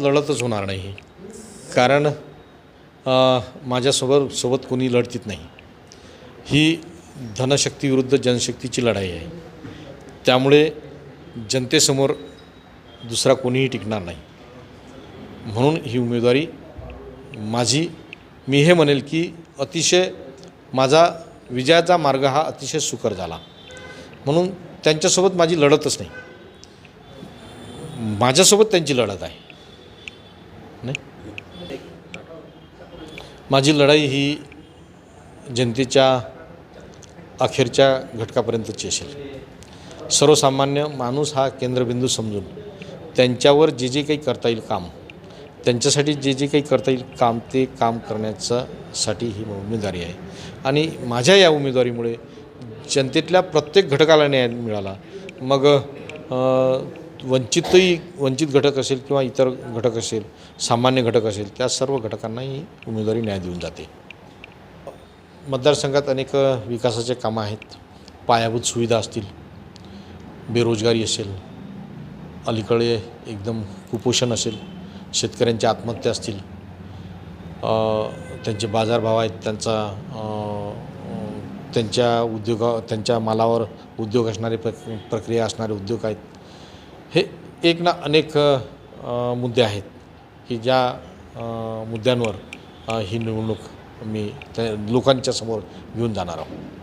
लढतच होणार नाही कारण माझ्यासोबत सोबत कोणी लढतीत नाही. ही धनशक्तीविरुद्ध जनशक्तीची लढाई आहे. त्यामुळे जनतेसमोर दुसरा कोणीही टिकणार नाही. म्हणून ही उमेदवारी माझी मी हे म्हणेल की अतिशय माझा विजयाचा मार्ग हा अतिशय सुकर झाला. म्हणून त्यांच्यासोबत माझी लढतच नाही. माझ्यासोबत त्यांची लढत आहे. नाही. माझी लढाई ही जनतेच्या अखेरच्या घटकापर्यंतची असेल. सर्वसामान्य माणूस हा केंद्रबिंदू समजून त्यांच्यावर जे जे काही करता येईल काम त्यांच्यासाठी जे जे काही करता येईल काम ते काम करण्याचा साठी ही उमेदवारी आहे. आणि माझ्या या उमेदवारीमुळे जनतेतल्या प्रत्येक घटकाला न्याय मिळाला. मग वंचितही वंचित घटक असेल किंवा इतर घटक असेल सामान्य घटक असेल त्या सर्व घटकांनाही उमेदवारी न्याय देऊन जाते. मतदारसंघात अनेक विकासाचे कामं आहेत. पायाभूत सुविधा असतील. बेरोजगारी असेल. अलीकडे एकदम कुपोषण असेल. शेतकऱ्यांच्या आत्महत्या असतील. त्यांचे बाजारभाव आहेत. त्यांचा त्यांच्या उद्योगा त्यांच्या मालावर उद्योग असणारे प्र प्रक्रिया असणारे उद्योग आहेत. हे एक ना अनेक मुद्दे आहेत की ज्या मुद्द्यांवर ही निवडणूक मी त्या लोकांच्या समोर घेऊन जाणार आहोत.